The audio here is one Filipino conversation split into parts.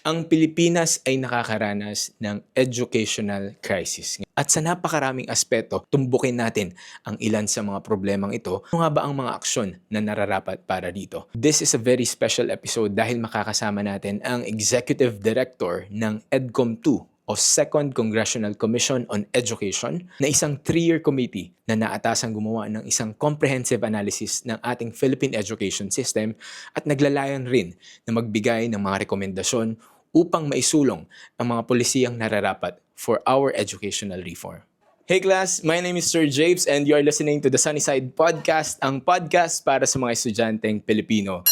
ang Pilipinas ay nakakaranas ng educational crisis. At sa napakaraming aspeto, tumbukin natin ang ilan sa mga problemang ito. Ano nga ba ang mga aksyon na nararapat para dito? This is a very special episode dahil makakasama natin ang Executive Director ng EDCOM 2 o Second Congressional Commission on Education na isang three-year committee na naatasang gumawa ng isang comprehensive analysis ng ating Philippine education system at naglalayan rin na magbigay ng mga rekomendasyon upang maisulong ang mga polisiyang nararapat for our educational reform. Hey class, my name is Sir Japes and you are listening to the Sunnyside Podcast, ang podcast para sa mga estudyanteng Pilipino.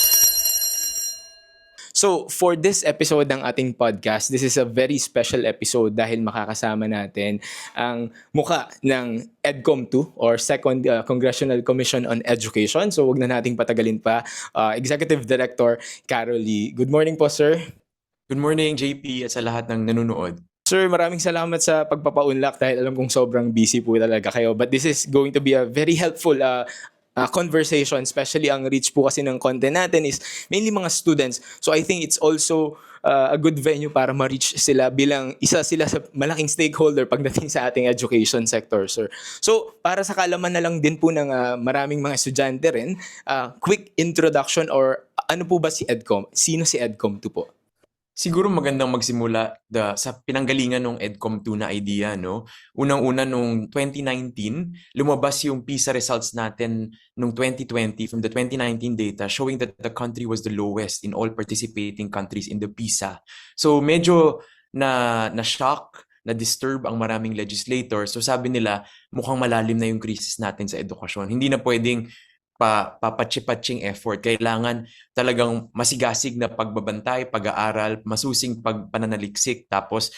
So, for this episode ng ating podcast, this is a very special episode dahil makakasama natin ang muka ng EDCOM 2 or Second uh, Congressional Commission on Education. So, wag na nating patagalin pa. Uh, Executive Director Carol Lee. Good morning po, sir. Good morning, JP, at sa lahat ng nanonood. Sir, maraming salamat sa pagpapaunlak dahil alam kong sobrang busy po talaga kayo. But this is going to be a very helpful uh, uh, conversation, especially ang reach po kasi ng content natin is mainly mga students. So I think it's also uh, a good venue para ma-reach sila bilang isa sila sa malaking stakeholder pagdating sa ating education sector, sir. So para sa kalaman na lang din po ng uh, maraming mga estudyante rin, uh, quick introduction or ano po ba si EDCOM? Sino si EDCOM 2 po? Siguro magandang magsimula the, sa pinanggalingan ng EDCOM 2 na idea, no? Unang-una nung 2019, lumabas yung PISA results natin nung 2020 from the 2019 data showing that the country was the lowest in all participating countries in the PISA. So medyo na na-shock, na-disturb ang maraming legislators. So sabi nila, mukhang malalim na yung crisis natin sa edukasyon. Hindi na pwedeng pa, papatsi-patsing effort. Kailangan talagang masigasig na pagbabantay, pag-aaral, masusing pagpananaliksik, tapos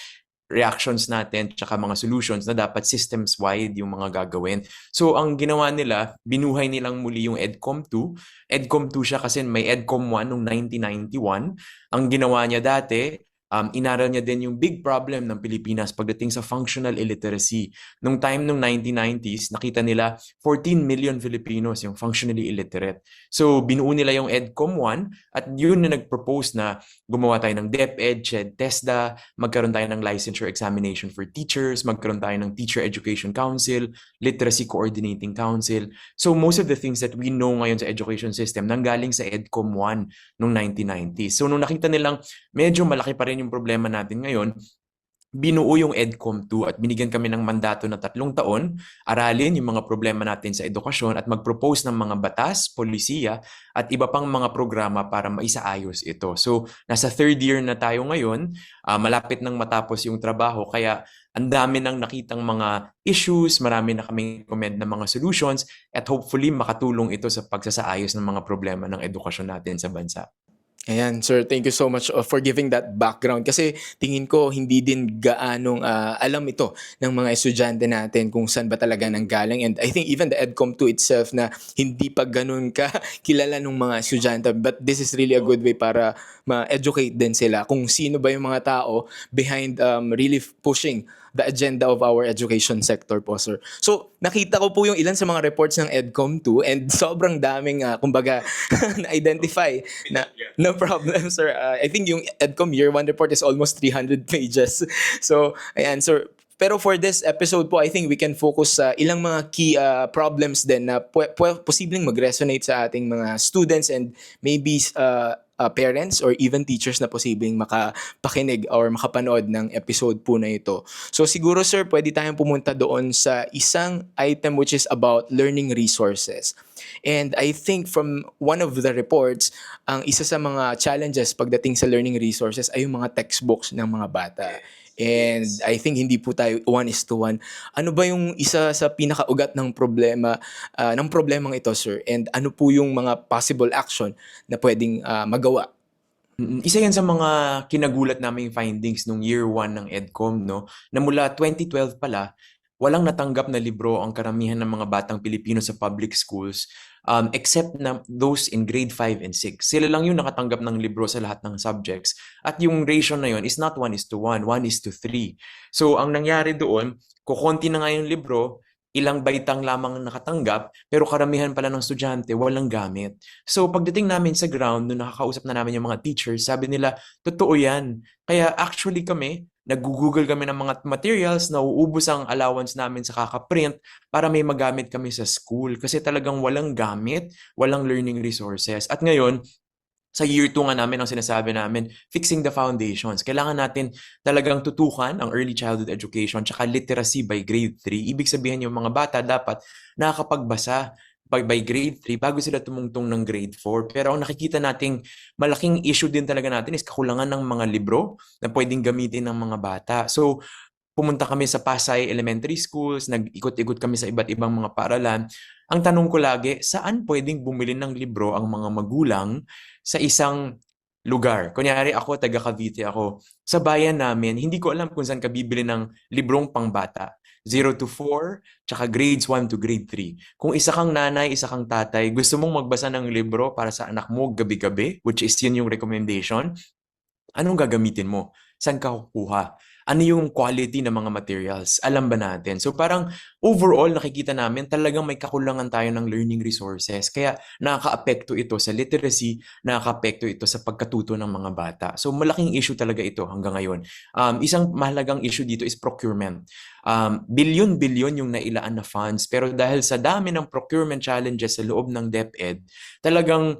reactions natin tsaka mga solutions na dapat systems-wide yung mga gagawin. So, ang ginawa nila, binuhay nilang muli yung EDCOM 2. EDCOM 2 siya kasi may EDCOM 1 noong 1991. Ang ginawa niya dati, um, inaral niya din yung big problem ng Pilipinas pagdating sa functional illiteracy. Nung time nung 1990s, nakita nila 14 million Filipinos yung functionally illiterate. So, binuo nila yung EDCOM 1 at yun na nag-propose na gumawa tayo ng DepEd, CHED, TESDA, magkaroon tayo ng licensure examination for teachers, magkaroon tayo ng Teacher Education Council, Literacy Coordinating Council. So, most of the things that we know ngayon sa education system nanggaling sa EDCOM 1 nung 1990s. So, nung nakita nilang medyo malaki pa rin yung problema natin ngayon, binuo yung EDCOM 2 at binigyan kami ng mandato na tatlong taon, aralin yung mga problema natin sa edukasyon at mag-propose ng mga batas, polisiya at iba pang mga programa para maisaayos ito. So, nasa third year na tayo ngayon, uh, malapit nang matapos yung trabaho kaya ang dami nang nakitang mga issues, marami na kaming comment na mga solutions at hopefully makatulong ito sa pagsasaayos ng mga problema ng edukasyon natin sa bansa. Ayan, sir, thank you so much uh, for giving that background. Kasi tingin ko hindi din gaanong uh, alam ito ng mga estudyante natin kung saan ba talaga nanggaling. And I think even the EDCOM 2 itself na hindi pa ganun ka kilala ng mga estudyante. But this is really a good way para ma-educate din sila kung sino ba yung mga tao behind um, really pushing the agenda of our education sector po, sir. So, nakita ko po yung ilan sa mga reports ng EDCOM 2 and sobrang daming, uh, kumbaga, na-identify na no problem, sir. Uh, I think yung EDCOM Year 1 report is almost 300 pages. So, ayan, sir. Pero for this episode po, I think we can focus sa ilang mga key uh, problems din na pu- pu- posibleng mag-resonate sa ating mga students and maybe uh, uh, parents or even teachers na posibleng makapakinig or makapanood ng episode po na ito. So siguro sir, pwede tayong pumunta doon sa isang item which is about learning resources. And I think from one of the reports, ang isa sa mga challenges pagdating sa learning resources ay yung mga textbooks ng mga bata. And I think hindi po tayo one is to one. Ano ba yung isa sa pinakaugat ng problema uh, ng problemang ito, sir? And ano po yung mga possible action na pwedeng uh, magawa? Isa yan sa mga kinagulat naming findings nung year 1 ng EDCOM, no? Na mula 2012 pala, walang natanggap na libro ang karamihan ng mga batang Pilipino sa public schools um, except na those in grade 5 and 6. Sila lang yung nakatanggap ng libro sa lahat ng subjects. At yung ratio na yun is not 1 is to 1, 1 is to 3. So ang nangyari doon, kukonti na nga yung libro, ilang baitang lamang ang nakatanggap, pero karamihan pala ng estudyante walang gamit. So pagdating namin sa ground, nung nakakausap na namin yung mga teachers, sabi nila, totoo yan. Kaya actually kami, nag-google kami ng mga materials, nauubos ang allowance namin sa kakaprint para may magamit kami sa school. Kasi talagang walang gamit, walang learning resources. At ngayon, sa year 2 nga namin ang sinasabi namin, fixing the foundations. Kailangan natin talagang tutukan ang early childhood education tsaka literacy by grade 3. Ibig sabihin yung mga bata dapat nakakapagbasa by, by grade 3 bago sila tumungtong ng grade 4. Pero ang nakikita nating malaking issue din talaga natin is kakulangan ng mga libro na pwedeng gamitin ng mga bata. So, pumunta kami sa Pasay Elementary Schools, nag-ikot-ikot kami sa iba't ibang mga paaralan. Ang tanong ko lagi, saan pwedeng bumili ng libro ang mga magulang sa isang lugar? Kunyari ako, taga Cavite ako. Sa bayan namin, hindi ko alam kung saan ka bibili ng librong pangbata. 0 to 4, tsaka grades 1 to grade 3. Kung isa kang nanay, isa kang tatay, gusto mong magbasa ng libro para sa anak mo gabi-gabi, which is yun yung recommendation, anong gagamitin mo? Saan ka kukuha? Ano yung quality ng mga materials? Alam ba natin? So parang overall nakikita namin talagang may kakulangan tayo ng learning resources. Kaya nakaka-apekto ito sa literacy, nakaka-apekto ito sa pagkatuto ng mga bata. So malaking issue talaga ito hanggang ngayon. Um, isang mahalagang issue dito is procurement. Um, bilyon-bilyon yung nailaan na funds pero dahil sa dami ng procurement challenges sa loob ng DepEd, talagang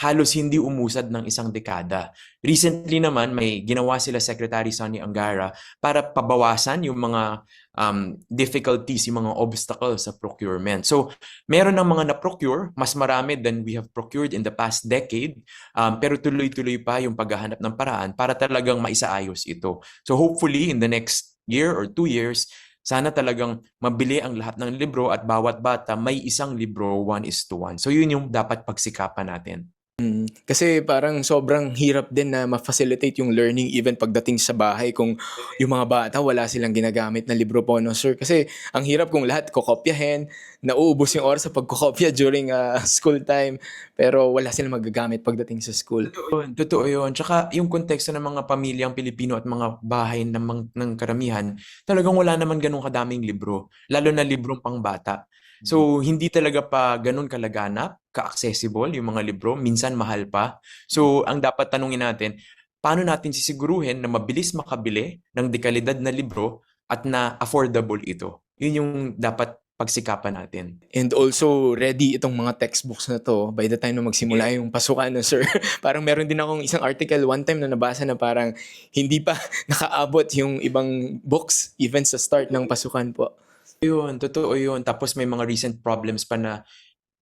halos hindi umusad ng isang dekada. Recently naman, may ginawa sila Secretary Sonny Angara para pabawasan yung mga um, difficulties, yung mga obstacles sa procurement. So, meron ng mga na-procure, mas marami than we have procured in the past decade, um, pero tuloy-tuloy pa yung paghahanap ng paraan para talagang maisaayos ito. So, hopefully, in the next year or two years, sana talagang mabili ang lahat ng libro at bawat bata may isang libro, one is to one. So, yun yung dapat pagsikapan natin. Mm, kasi parang sobrang hirap din na ma-facilitate yung learning even pagdating sa bahay kung yung mga bata wala silang ginagamit na libro po, no sir? Kasi ang hirap kung lahat kokopyahin, nauubos yung oras sa pagkokopya during ah, school time, pero wala silang magagamit pagdating sa school. Yun, totoo yun. Tsaka yung konteksto ng mga pamilyang Pilipino at mga bahay ng, mga- ng karamihan, talagang wala naman ganun kadaming libro. Lalo na librong pangbata. So, hindi talaga pa ganun kalaganap, ka-accessible yung mga libro. Minsan mahal pa. So, ang dapat tanungin natin, paano natin sisiguruhin na mabilis makabili ng dekalidad na libro at na affordable ito? Yun yung dapat pagsikapan natin. And also, ready itong mga textbooks na to by the time na magsimula yung pasukan, no, sir? parang meron din akong isang article one time na nabasa na parang hindi pa nakaabot yung ibang books even sa start ng pasukan po. Yun, totoo yun. Tapos may mga recent problems pa na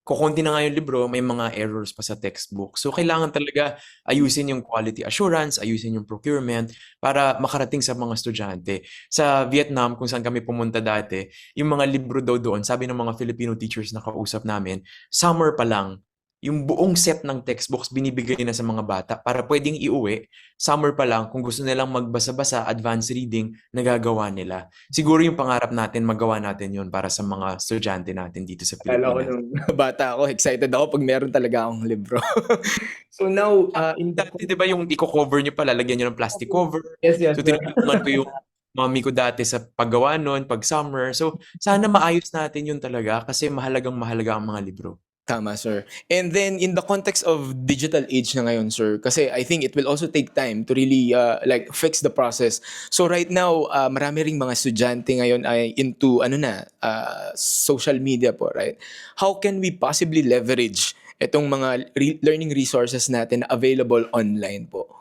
kukunti na nga yung libro, may mga errors pa sa textbook. So, kailangan talaga ayusin yung quality assurance, ayusin yung procurement para makarating sa mga estudyante. Sa Vietnam, kung saan kami pumunta dati, yung mga libro daw doon, sabi ng mga Filipino teachers na kausap namin, summer pa lang, yung buong set ng textbooks binibigay na sa mga bata para pwedeng iuwi, summer pa lang, kung gusto nilang magbasa-basa, advanced reading, nagagawa nila. Siguro yung pangarap natin, magawa natin yun para sa mga estudyante natin dito sa Akala ko Pilipinas. nung bata ako, excited ako pag meron talaga akong libro. so now, uh, in. Dati, di ba yung i-cover nyo pa, lalagyan nyo ng plastic cover. Yes, yes. So, tinutulungan ko yung mami ko dati sa paggawa nun, pag summer. So, sana maayos natin yun talaga kasi mahalagang mahalaga ang mga libro. Tama, sir. And then, in the context of digital age na ngayon, sir, kasi I think it will also take time to really uh, like fix the process. So right now, uh, marami ring mga estudyante ngayon ay into ano na, uh, social media po, right? How can we possibly leverage itong mga re- learning resources natin na available online po?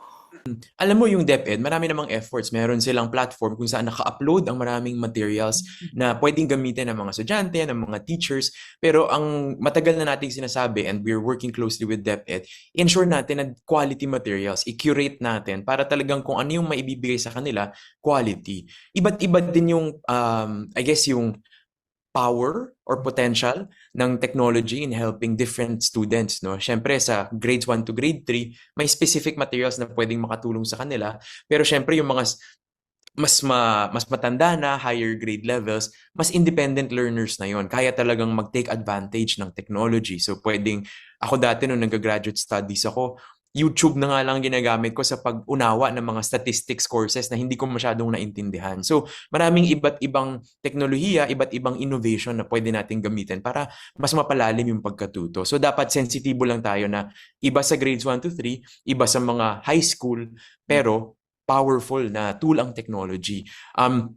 Alam mo yung DepEd, marami namang efforts. Meron silang platform kung saan naka-upload ang maraming materials na pwedeng gamitin ng mga estudyante, ng mga teachers. Pero ang matagal na nating sinasabi and we're working closely with DepEd, ensure natin na quality materials, i-curate natin para talagang kung ano yung maibibigay sa kanila, quality. Iba't iba din yung, um, I guess yung power or potential ng technology in helping different students, no? Syempre sa grades 1 to grade 3, may specific materials na pwedeng makatulong sa kanila. Pero syempre yung mga mas ma, mas matanda na, higher grade levels, mas independent learners na yon. Kaya talagang mag-take advantage ng technology. So pwedeng, ako dati nung nag-graduate studies ako, YouTube na nga lang ginagamit ko sa pag-unawa ng mga statistics courses na hindi ko masyadong naintindihan. So, maraming iba't ibang teknolohiya, iba't ibang innovation na pwede natin gamitin para mas mapalalim yung pagkatuto. So, dapat sensitibo lang tayo na iba sa grades 1 to 3, iba sa mga high school, pero powerful na tool ang technology. Um,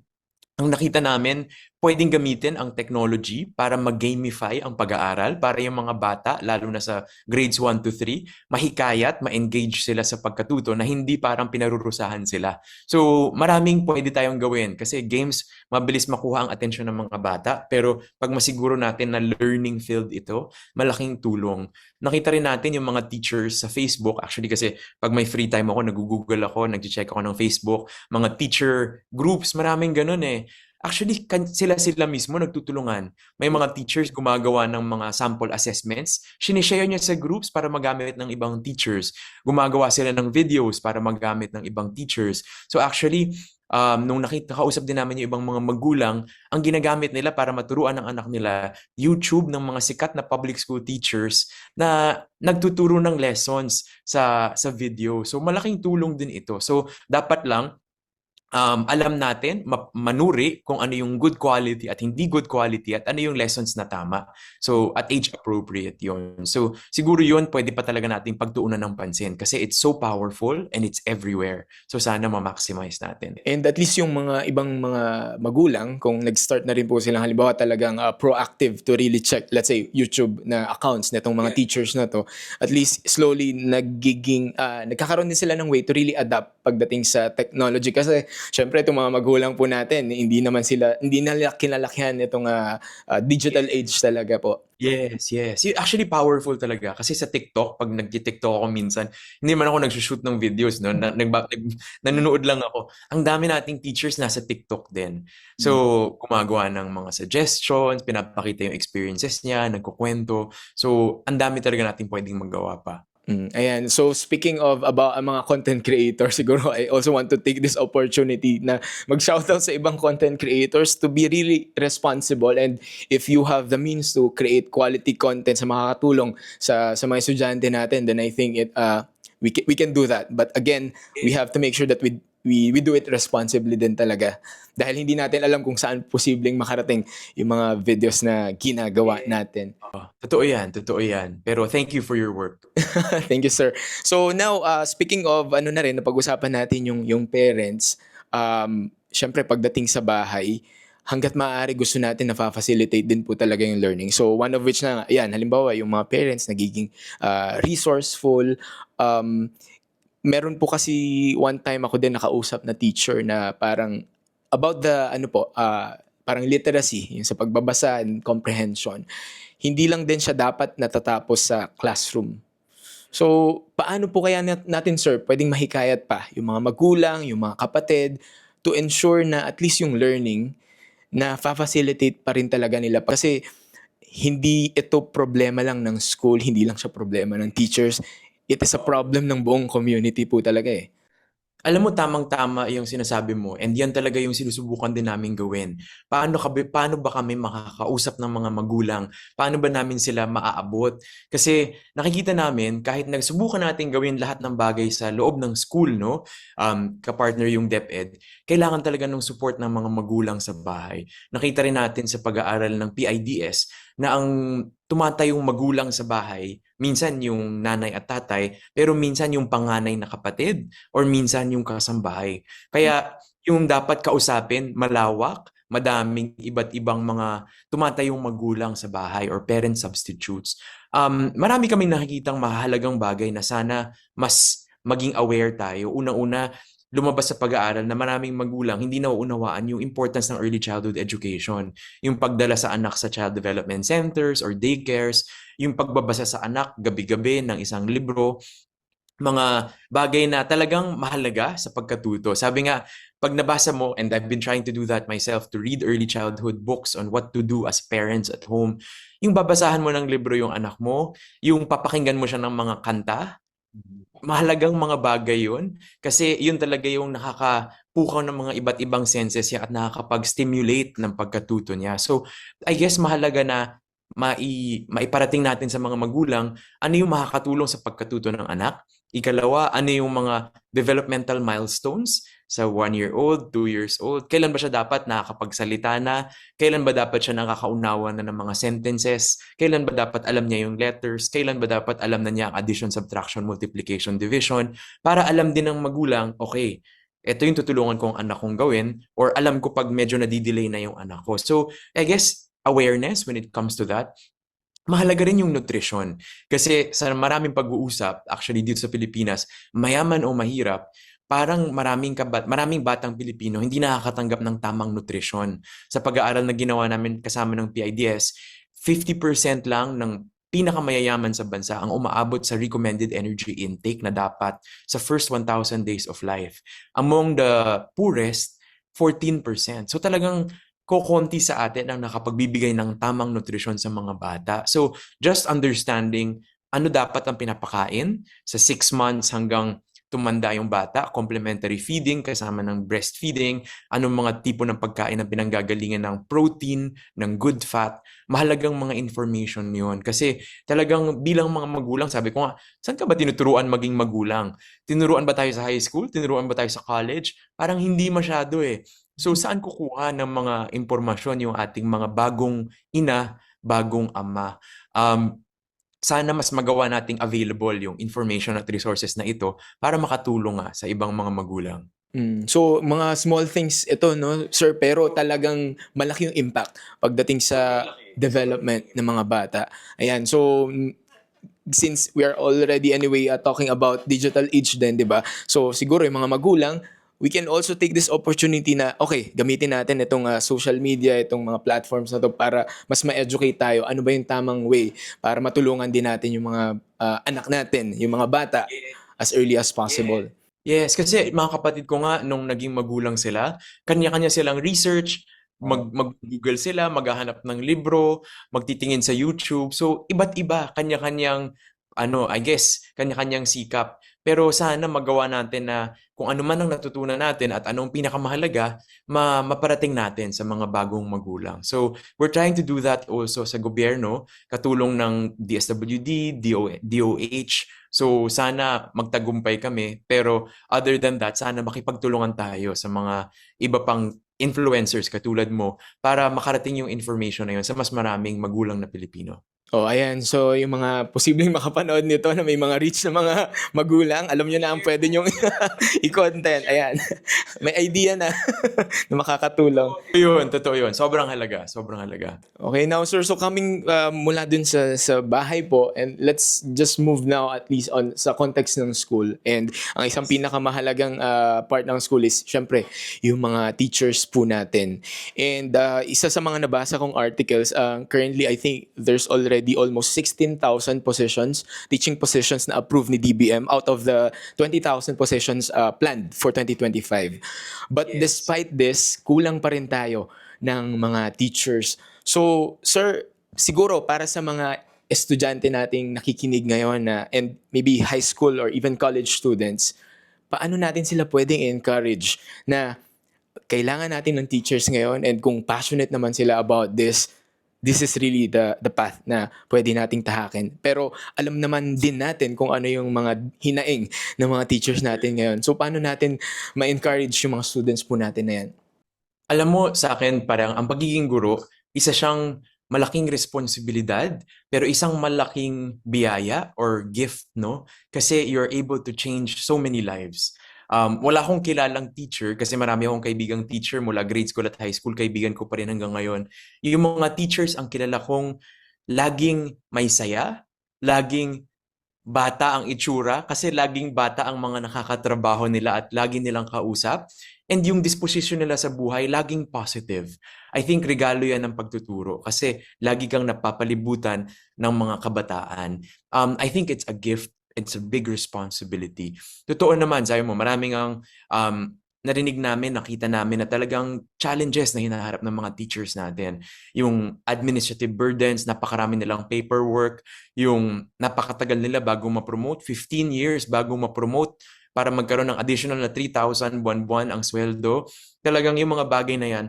ang nakita namin, pwedeng gamitin ang technology para mag-gamify ang pag-aaral para yung mga bata, lalo na sa grades 1 to 3, mahikayat, ma-engage sila sa pagkatuto na hindi parang pinarurusahan sila. So, maraming pwede tayong gawin kasi games, mabilis makuha ang atensyon ng mga bata. Pero pag masiguro natin na learning field ito, malaking tulong. Nakita rin natin yung mga teachers sa Facebook. Actually kasi pag may free time ako, nag-google ako, nag-check ako ng Facebook. Mga teacher groups, maraming ganun eh. Actually, kan- sila-sila mismo nagtutulungan. May mga teachers gumagawa ng mga sample assessments. Sinishare niya sa groups para magamit ng ibang teachers. Gumagawa sila ng videos para magamit ng ibang teachers. So actually, um, nung nakita, kausap din namin yung ibang mga magulang, ang ginagamit nila para maturuan ng anak nila, YouTube ng mga sikat na public school teachers na nagtuturo ng lessons sa sa video. So malaking tulong din ito. So dapat lang um, alam natin, ma- manuri kung ano yung good quality at hindi good quality at ano yung lessons na tama. So, at age appropriate yon So, siguro yun pwede pa talaga natin pagtuunan ng pansin kasi it's so powerful and it's everywhere. So, sana ma-maximize natin. And at least yung mga ibang mga magulang, kung nag-start na rin po silang halimbawa talagang uh, proactive to really check, let's say, YouTube na accounts nitong mga Yeah. teachers na to, at least slowly nagiging, uh, nagkakaroon din sila ng way to really adapt pagdating sa technology. Kasi syempre itong mga magulang po natin, hindi naman sila, hindi nila kinalakihan itong uh, uh, digital age talaga po. Yes, yes. Actually, powerful talaga. Kasi sa TikTok, pag nag-TikTok ako minsan, hindi man ako nag-shoot ng videos, no? Na, nagba, nag, nanonood lang ako. Ang dami nating teachers nasa TikTok din. So, gumagawa ng mga suggestions, pinapakita yung experiences niya, nagkukwento. So, ang dami talaga nating pwedeng magawa pa. Mm, ayan. So speaking of about ang mga content creators, siguro I also want to take this opportunity na mag-shoutout sa ibang content creators to be really responsible and if you have the means to create quality content sa makakatulong sa sa mga estudyante natin, then I think it uh we we can do that. But again, we have to make sure that we we we do it responsibly din talaga. Dahil hindi natin alam kung saan posibleng makarating yung mga videos na ginagawa natin. Oh, totoo yan, totoo yan. Pero thank you for your work. Thank you, sir. So now, uh, speaking of ano na rin, napag-usapan natin yung, yung parents, um, syempre pagdating sa bahay, hanggat maaari gusto natin na facilitate din po talaga yung learning. So one of which na, yan, halimbawa yung mga parents nagiging uh, resourceful. Um, meron po kasi one time ako din nakausap na teacher na parang about the ano po, uh, parang literacy, yung sa pagbabasa and comprehension. Hindi lang din siya dapat natatapos sa classroom. So, paano po kaya nat- natin, sir, pwedeng mahikayat pa yung mga magulang, yung mga kapatid, to ensure na at least yung learning na fa-facilitate pa rin talaga nila. Kasi hindi ito problema lang ng school, hindi lang siya problema ng teachers. It is a problem ng buong community po talaga eh. Alam mo, tamang-tama yung sinasabi mo and yan talaga yung sinusubukan din namin gawin. Paano, kabi, paano ba kami makakausap ng mga magulang? Paano ba namin sila maaabot? Kasi nakikita namin, kahit nagsubukan natin gawin lahat ng bagay sa loob ng school, no? Um, kapartner yung DepEd, kailangan talaga ng support ng mga magulang sa bahay. Nakita rin natin sa pag-aaral ng PIDS na ang tumatayong magulang sa bahay, minsan yung nanay at tatay, pero minsan yung panganay na kapatid or minsan yung kasambahay. Kaya yung dapat kausapin, malawak, madaming iba't ibang mga tumatayong magulang sa bahay or parent substitutes. Um, marami kaming nakikitang mahalagang bagay na sana mas maging aware tayo. Unang-una, lumabas sa pag-aaral na maraming magulang hindi nauunawaan yung importance ng early childhood education. Yung pagdala sa anak sa child development centers or daycares, yung pagbabasa sa anak gabi-gabi ng isang libro, mga bagay na talagang mahalaga sa pagkatuto. Sabi nga, pag nabasa mo, and I've been trying to do that myself, to read early childhood books on what to do as parents at home, yung babasahan mo ng libro yung anak mo, yung papakinggan mo siya ng mga kanta, mahalagang mga bagay yun kasi yun talaga yung nakakapukaw ng mga iba't ibang senses niya at nakakapag-stimulate ng pagkatuto niya. So, I guess mahalaga na mai, maiparating natin sa mga magulang ano yung makakatulong sa pagkatuto ng anak Ikalawa, ano yung mga developmental milestones sa one-year-old, two years old? Kailan ba siya dapat nakakapagsalita na? Kailan ba dapat siya nakakaunawa na ng mga sentences? Kailan ba dapat alam niya yung letters? Kailan ba dapat alam na niya ang addition, subtraction, multiplication, division? Para alam din ng magulang, okay, ito yung tutulungan kong anak kong gawin or alam ko pag medyo nadidelay na yung anak ko. So, I guess, awareness when it comes to that. Mahalaga rin yung nutrition. Kasi sa maraming pag-uusap, actually dito sa Pilipinas, mayaman o mahirap, parang maraming kabat, maraming batang Pilipino hindi nakakatanggap ng tamang nutrisyon. Sa pag-aaral na ginawa namin kasama ng PIDS, 50% lang ng pinakamayayaman sa bansa ang umaabot sa recommended energy intake na dapat sa first 1,000 days of life. Among the poorest, 14%. So talagang kokonti sa atin ang nakapagbibigay ng tamang nutrisyon sa mga bata. So just understanding ano dapat ang pinapakain sa 6 months hanggang tumanda yung bata, complementary feeding kasama ng breastfeeding, anong mga tipo ng pagkain na pinanggagalingan ng protein, ng good fat, mahalagang mga information yun. Kasi talagang bilang mga magulang, sabi ko nga, saan ka ba tinuturuan maging magulang? Tinuruan ba tayo sa high school? Tinuruan ba tayo sa college? Parang hindi masyado eh. So saan kukuha ng mga impormasyon yung ating mga bagong ina, bagong ama? Um, sana mas magawa nating available yung information at resources na ito para makatulong nga sa ibang mga magulang. Mm. So, mga small things ito, no, sir, pero talagang malaki yung impact pagdating sa development ng mga bata. Ayan, so, since we are already anyway uh, talking about digital age din, di ba? So, siguro yung mga magulang, we can also take this opportunity na, okay, gamitin natin itong uh, social media, itong mga platforms na to para mas ma-educate tayo. Ano ba yung tamang way para matulungan din natin yung mga uh, anak natin, yung mga bata, as early as possible. Yes, kasi mga kapatid ko nga, nung naging magulang sila, kanya-kanya silang research, mag, mag-google sila, maghahanap ng libro, magtitingin sa YouTube. So, iba't iba, kanya-kanyang, ano, I guess, kanya-kanyang sikap. Pero sana magawa natin na kung ano man ang natutunan natin at anong pinakamahalaga, ma maparating natin sa mga bagong magulang. So, we're trying to do that also sa gobyerno, katulong ng DSWD, DO, DOH. So, sana magtagumpay kami. Pero other than that, sana makipagtulungan tayo sa mga iba pang influencers katulad mo para makarating yung information na yun sa mas maraming magulang na Pilipino. Oh, ayan. So, yung mga posibleng makapanood nito na may mga reach na mga magulang, alam nyo na ang pwede nyong i-content. Ayan. may idea na na makakatulong. Yun, totoo yun. Sobrang halaga. Sobrang halaga. Okay, now sir, so coming uh, mula dun sa, sa bahay po, and let's just move now at least on sa context ng school. And ang isang pinakamahalagang uh, part ng school is, syempre, yung mga teachers po natin. And uh, isa sa mga nabasa kong articles, uh, currently I think there's already almost 16,000 positions, teaching positions na approved ni DBM out of the 20,000 positions uh, planned for 2025. But Yes. despite this, kulang pa rin tayo ng mga teachers. So, sir, siguro para sa mga estudyante nating nakikinig ngayon na and maybe high school or even college students, paano natin sila pwedeng encourage na kailangan natin ng teachers ngayon and kung passionate naman sila about this, this is really the the path na pwede nating tahakin. Pero alam naman din natin kung ano yung mga hinaing ng mga teachers natin ngayon. So paano natin ma-encourage yung mga students po natin na yan? Alam mo, sa akin, parang ang pagiging guro, isa siyang malaking responsibilidad, pero isang malaking biyaya or gift, no? Kasi you're able to change so many lives. Um, wala akong kilalang teacher kasi marami akong kaibigang teacher mula grade school at high school, kaibigan ko pa rin hanggang ngayon. Yung mga teachers ang kilala kong laging may saya, laging bata ang itsura kasi laging bata ang mga nakakatrabaho nila at lagi nilang kausap. And yung disposition nila sa buhay, laging positive. I think regalo yan ng pagtuturo kasi lagi kang napapalibutan ng mga kabataan. Um, I think it's a gift. It's a big responsibility. Totoo naman, sabi mo, maraming ang um, narinig namin, nakita namin na talagang challenges na hinaharap ng mga teachers natin. Yung administrative burdens, napakarami nilang paperwork, yung napakatagal nila bago ma-promote, 15 years bago ma-promote para magkaroon ng additional na 3,000 buwan-buwan ang sweldo. Talagang yung mga bagay na yan,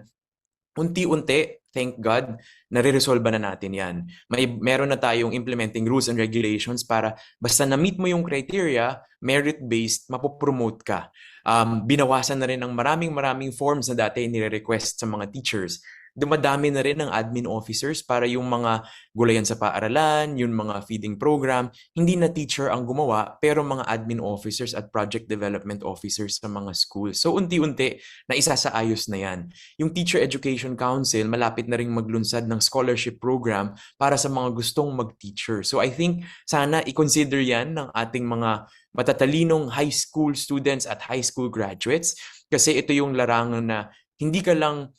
unti-unti thank God, nare-resolve na natin yan. May, meron na tayong implementing rules and regulations para basta na-meet mo yung criteria, merit-based, mapopromote ka. Um, binawasan na rin ng maraming maraming forms na dati nire-request sa mga teachers. Dumadami na rin ng admin officers para yung mga gulayan sa paaralan, yung mga feeding program, hindi na teacher ang gumawa, pero mga admin officers at project development officers sa mga schools. So unti-unti, na isasaayos na yan. Yung Teacher Education Council, malapit na rin maglunsad ng scholarship program para sa mga gustong mag-teacher. So I think sana i-consider yan ng ating mga matatalinong high school students at high school graduates kasi ito yung larangan na hindi ka lang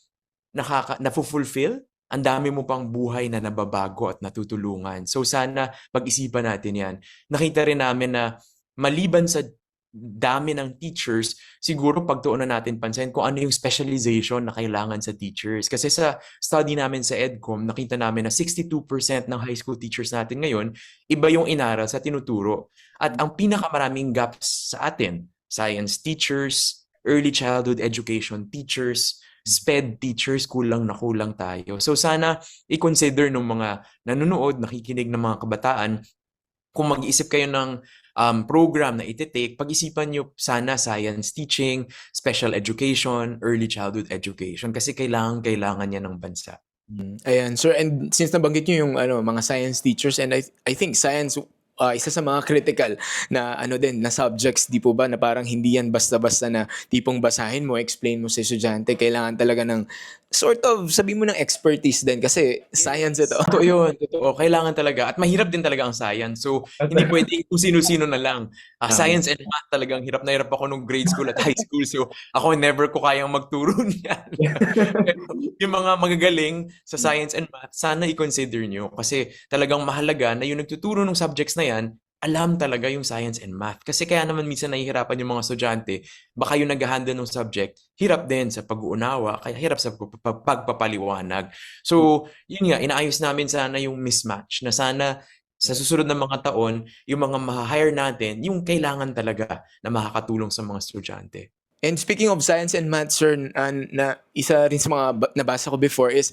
nakaka nafulfill ang dami mo pang buhay na nababago at natutulungan. So sana pag-isipan natin yan. Nakita rin namin na maliban sa dami ng teachers, siguro pagtuunan natin pansin kung ano yung specialization na kailangan sa teachers. Kasi sa study namin sa EDCOM, nakita namin na 62% ng high school teachers natin ngayon, iba yung inaral sa tinuturo. At ang pinakamaraming gaps sa atin, science teachers, early childhood education teachers, SPED teachers, kulang na kulang tayo. So sana i-consider ng mga nanonood, nakikinig ng mga kabataan, kung mag-iisip kayo ng um, program na iti-take, pag-isipan nyo sana science teaching, special education, early childhood education kasi kailangan kailangan yan ng bansa. Mm, Ayan, sir. And since nabanggit nyo yung ano, mga science teachers, and I, I think science, uh, isa sa mga critical na ano din, na subjects, di po ba, na parang hindi yan basta-basta na tipong basahin mo, explain mo sa estudyante. Kailangan talaga ng sort of, sabi mo ng expertise din kasi science ito. Totoo yun. Totoo. Kailangan talaga. At mahirap din talaga ang science. So, hindi pwede kung sino-sino na lang. Ah, Tama. science and math talagang hirap na hirap ako nung grade school at high school. So, ako never ko kayang magturo niyan. Yung mga magagaling sa science and math, sana i-consider nyo. Kasi talagang mahalaga na yung nagtuturo ng subjects na yan, alam talaga yung science and math. Kasi kaya naman minsan nahihirapan yung mga estudyante, baka yung nag-handle ng subject, hirap din sa pag-uunawa, kaya hirap sa pag- pag- pagpapaliwanag. So, yun nga, inaayos namin sana yung mismatch na sana sa susunod na mga taon, yung mga ma-hire natin, yung kailangan talaga na makakatulong sa mga estudyante. And speaking of science and math, sir, na, na isa rin sa mga ba- nabasa ko before is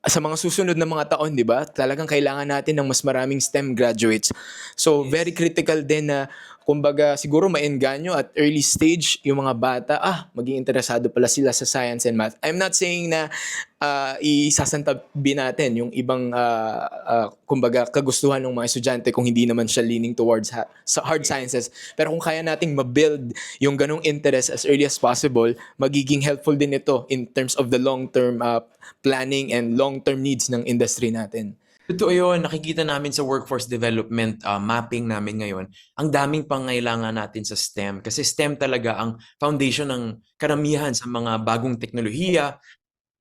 sa mga susunod na mga taon, di ba? Talagang kailangan natin ng mas maraming STEM graduates. So, Yes. very critical din na kumbaga siguro maengganyo at early stage yung mga bata, ah, maging interesado pala sila sa science and math. I'm not saying na ah, isasantabi natin yung ibang ah, ah, kumbaga kagustuhan ng mga estudyante kung hindi naman siya leaning towards ha- sa hard sciences. Pero kung kaya nating mabuild yung ganong interest as early as possible, magiging helpful din ito in terms of the long-term ah, planning and long-term needs ng industry natin. Totoo yun, nakikita namin sa workforce development uh, mapping namin ngayon, ang daming pangailangan natin sa STEM. Kasi STEM talaga ang foundation ng karamihan sa mga bagong teknolohiya,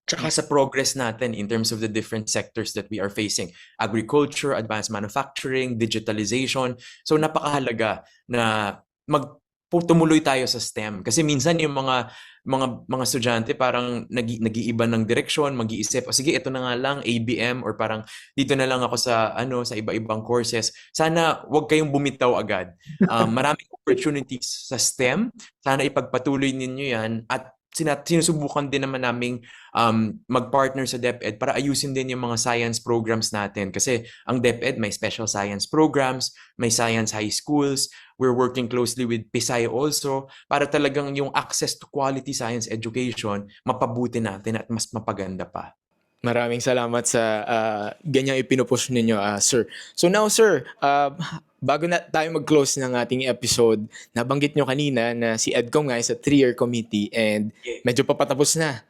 tsaka sa progress natin in terms of the different sectors that we are facing. Agriculture, advanced manufacturing, digitalization. So napakahalaga na mag tumuloy tayo sa STEM. Kasi minsan yung mga mga mga estudyante parang nag nag-iiba ng direksyon, mag-iisip, o sige, ito na nga lang ABM or parang dito na lang ako sa ano sa iba-ibang courses. Sana wag kayong bumitaw agad. Um, maraming opportunities sa STEM. Sana ipagpatuloy ninyo 'yan at sina- sinusubukan din naman naming um, mag-partner sa DepEd para ayusin din yung mga science programs natin. Kasi ang DepEd may special science programs, may science high schools, we're working closely with PISAI also para talagang yung access to quality science education mapabuti natin at mas mapaganda pa. Maraming salamat sa ah, ganyang ipinupush ninyo, ah, sir. So now, sir, ah, bago na tayo mag-close ng ating episode, nabanggit nyo kanina na si EDCOM nga is a three-year committee and medyo papatapos na.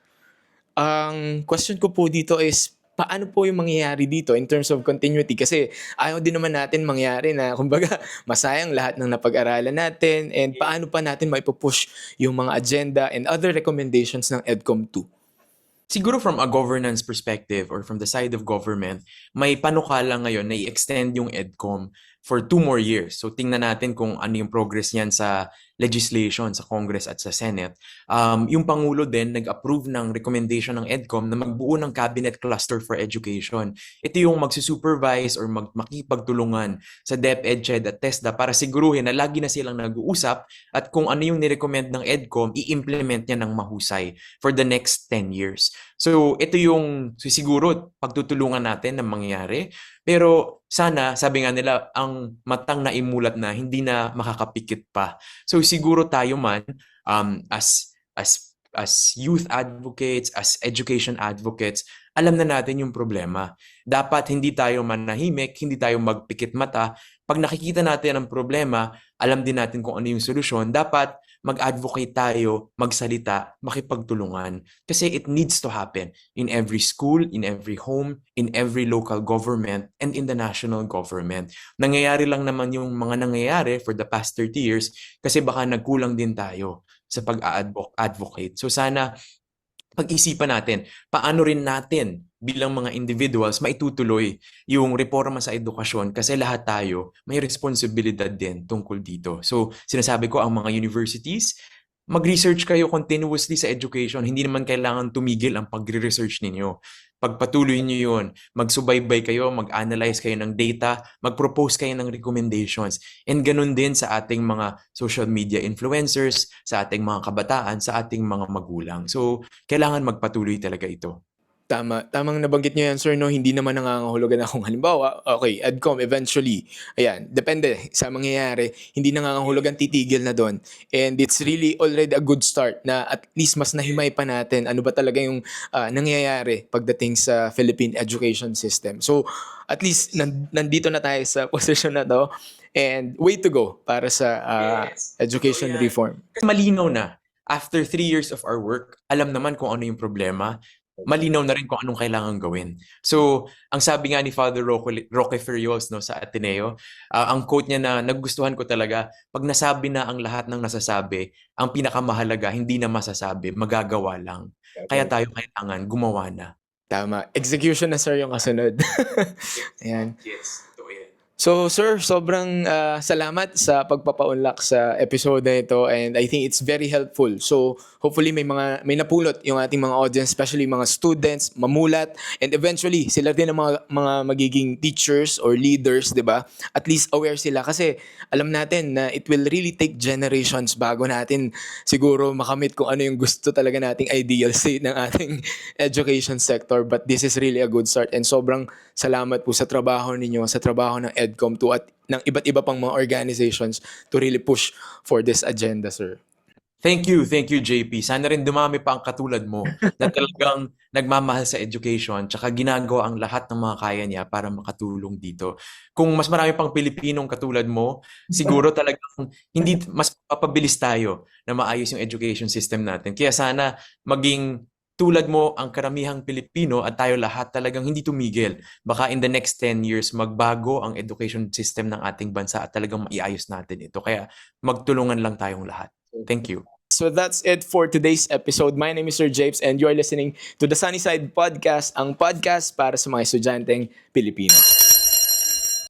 Ang question ko po dito is, paano po yung mangyayari dito in terms of continuity? Kasi ayaw din naman natin mangyari na, kumbaga, masayang lahat ng napag-aralan natin and paano pa natin maipupush yung mga agenda and other recommendations ng EDCOM 2? Siguro from a governance perspective or from the side of government, may panukala ngayon na i-extend yung EDCOM for two more years. So tingnan natin kung ano yung progress niyan sa legislation sa Congress at sa Senate. Um, yung Pangulo din nag-approve ng recommendation ng EDCOM na magbuo ng Cabinet Cluster for Education. Ito yung magsusupervise or mag makipagtulungan sa DepEd, CHED at TESDA para siguruhin na lagi na silang nag-uusap at kung ano yung nirecommend ng EDCOM, i-implement niya ng mahusay for the next 10 years. So, ito yung siguro pagtutulungan natin na mangyayari. Pero sana, sabi nga nila, ang matang na imulat na, hindi na makakapikit pa. So, siguro tayo man, um, as, as, as youth advocates, as education advocates, alam na natin yung problema. Dapat hindi tayo manahimik, hindi tayo magpikit mata. Pag nakikita natin ang problema, alam din natin kung ano yung solusyon. Dapat mag-advocate tayo, magsalita, makipagtulungan. Kasi it needs to happen in every school, in every home, in every local government, and in the national government. Nangyayari lang naman yung mga nangyayari for the past 30 years kasi baka nagkulang din tayo sa pag-advocate. So sana pag-isipan natin, paano rin natin bilang mga individuals maitutuloy yung reforma sa edukasyon kasi lahat tayo may responsibilidad din tungkol dito. So, sinasabi ko ang mga universities, mag-research kayo continuously sa education. Hindi naman kailangan tumigil ang pagre-research ninyo. Pagpatuloy nyo yun, magsubaybay kayo, mag-analyze kayo ng data, mag-propose kayo ng recommendations. And ganun din sa ating mga social media influencers, sa ating mga kabataan, sa ating mga magulang. So, kailangan magpatuloy talaga ito. Tama. Tamang nabanggit niyo yan, sir, no? Hindi naman nangangahulugan na kung halimbawa, okay, ADCOM eventually, ayan, depende sa mangyayari, hindi nangangahulugan titigil na doon. And it's really already a good start na at least mas nahimay pa natin ano ba talaga yung ah, nangyayari pagdating sa Philippine education system. So, at least nan- nandito na tayo sa posisyon na to and way to go para sa ah, Yes. education So, yan. reform. Malinaw na, after three years of our work, alam naman kung ano yung problema, malinaw na rin kung anong kailangan gawin. So, ang sabi nga ni Father Roque, Roque Ferios no, sa Ateneo, ah, ang quote niya na nagustuhan ko talaga, pag nasabi na ang lahat ng nasasabi, ang pinakamahalaga, hindi na masasabi, magagawa lang. Kaya tayo kailangan gumawa na. Tama. Execution na, sir, yung kasunod. ayan. Yes. So, sir, sobrang ah, salamat sa pagpapaunlak sa episode na ito and I think it's very helpful. So, hopefully may mga may napulot yung ating mga audience, especially mga students, mamulat, and eventually sila din ang mga mga magiging teachers or leaders, 'di ba? At least aware sila kasi alam natin na it will really take generations bago natin siguro makamit kung ano yung gusto talaga nating ideal state ng ating education sector. But this is really a good start and sobrang salamat po sa trabaho ninyo, sa trabaho ng EDCOM2 at ng iba't iba pang mga organizations to really push for this agenda, sir. Thank you, thank you JP. Sana rin dumami pa ang katulad mo na talagang nagmamahal sa education tsaka ginagawa ang lahat ng mga kaya niya para makatulong dito. Kung mas marami pang Pilipinong katulad mo, siguro talagang hindi mas papabilis tayo na maayos yung education system natin. Kaya sana maging tulad mo ang karamihang Pilipino at tayo lahat talagang hindi tumigil. Baka in the next 10 years magbago ang education system ng ating bansa at talagang maiayos natin ito. Kaya magtulungan lang tayong lahat. Thank you. So that's it for today's episode. My name is Sir Japes and you're listening to the Sunnyside Podcast, ang podcast para sa mga estudyanteng Pilipino.